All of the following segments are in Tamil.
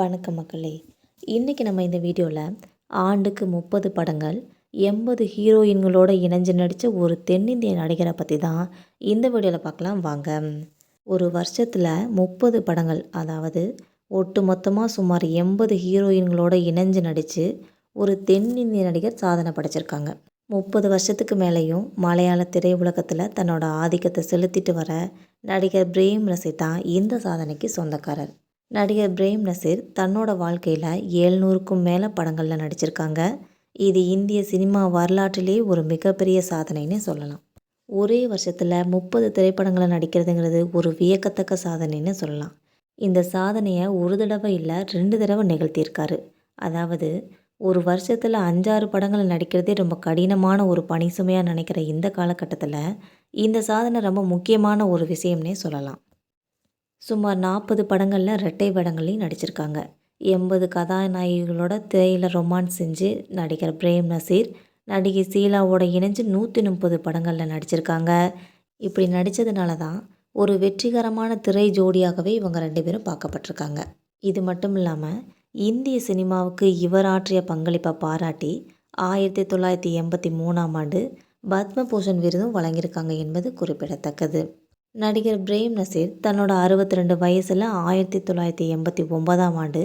வணக்கம் மக்களே. இன்றைக்கி நம்ம இந்த வீடியோவில் ஆண்டுக்கு முப்பது படங்கள் எண்பது ஹீரோயின்களோடு இணைஞ்சு நடித்த ஒரு தென்னிந்திய நடிகரை பற்றி தான் இந்த வீடியோவில் பார்க்கலாம் வாங்க. ஒரு வருஷத்தில் முப்பது படங்கள் அதாவது ஒட்டு மொத்தமாக சுமார் எண்பது ஹீரோயின்களோடு இணைஞ்சு நடித்து ஒரு தென்னிந்திய நடிகர் சாதனை படைச்சிருக்காங்க. முப்பது வருஷத்துக்கு மேலேயும் மலையாள திரையுலகத்தில் தன்னோட ஆதிக்கத்தை செலுத்திட்டு வர நடிகர் பிரேம் ரசி தான் இந்த சாதனைக்கு சொந்தக்காரர். நடிகர் பிரேம் நசீர் தன்னோட வாழ்க்கையில் ஏழ்நூறுக்கும் மேலே படங்களில் நடிச்சிருக்காங்க. இது இந்திய சினிமா வரலாற்றிலே ஒரு மிகப்பெரிய சாதனைன்னு சொல்லலாம். ஒரே வருஷத்தில் முப்பது திரைப்படங்களை நடிக்கிறதுங்கிறது ஒரு வியக்கத்தக்க சாதனைன்னு சொல்லலாம். இந்த சாதனையை ஒரு தடவை இல்லை ரெண்டு தடவை நிகழ்த்தியிருக்காரு. அதாவது ஒரு வருஷத்தில் அஞ்சாறு படங்களை நடிக்கிறதே ரொம்ப கடினமான ஒரு பணி சுமையாக நினைக்கிற இந்த காலகட்டத்தில் இந்த சாதனை ரொம்ப முக்கியமான ஒரு விஷயம்னே சொல்லலாம். சுமார் நாற்பது படங்களில் ரெட்டை வேடங்களையும் நடிச்சிருக்காங்க. எண்பது கதாநாயகிகளோட திரையில் ரொமான்ஸ் செஞ்சு நடிகர் பிரேம் நசீர் நடிகை சீலாவோட இணைஞ்சு நூற்றி முப்பது படங்களில் நடிச்சிருக்காங்க. இப்படி நடித்ததுனால தான் ஒரு வெற்றிகரமான திரை ஜோடியாகவே இவங்க ரெண்டு பேரும் பார்க்கப்பட்டிருக்காங்க. இது மட்டும் இல்லாமல் இந்திய சினிமாவுக்கு இவர் ஆற்றிய பங்களிப்பை பாராட்டி ஆயிரத்தி தொள்ளாயிரத்தி எண்பத்தி மூணாம் ஆண்டு பத்மபூஷன் விருதும் வழங்கியிருக்காங்க என்பது குறிப்பிடத்தக்கது. நடிகர் பிரேம் நசீர் தன்னோட அறுபத்தி ரெண்டு வயசில் ஆயிரத்தி தொள்ளாயிரத்தி எண்பத்தி ஒன்பதாம் ஆண்டு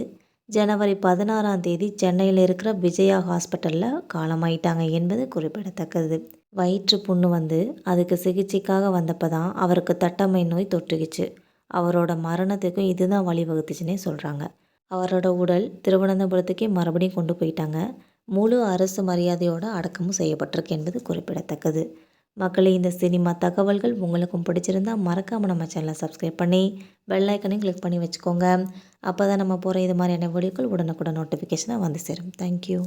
ஜனவரி பதினாறாம் தேதி சென்னையில் இருக்கிற விஜயா ஹாஸ்பிட்டலில் காலமாயிட்டாங்க என்பது குறிப்பிடத்தக்கது. வயிற்று புண்ணு வந்து அதுக்கு சிகிச்சைக்காக வந்தப்போ தான் அவருக்கு தட்டமை நோய் தொற்றுகிச்சு. அவரோட மரணத்துக்கும் இதுதான் வழிவகுத்துச்சுன்னே சொல்கிறாங்க அவரோட உடல் திருவனந்தபுரத்துக்கே மறுபடியும் கொண்டு போயிட்டாங்க. முழு அரசு மரியாதையோடு அடக்கமும் செய்யப்பட்டிருக்கு என்பது குறிப்பிடத்தக்கது. மக்களே இந்த சினிமா தகவல்கள் உங்களுக்கும் பிடிச்சிருந்தா மறக்காமல் நம்ம சேனலை சப்ஸ்கிரைப் பண்ணி பெல்லைக்கனையும் கிளிக் பண்ணி வச்சுக்கோங்க. அப்போ தான் நம்ம போகிற இது மாதிரியான வீடியோக்கள் உடனுக்குடன் நோட்டிஃபிகேஷனாக வந்து சேரும். தேங்க்யூ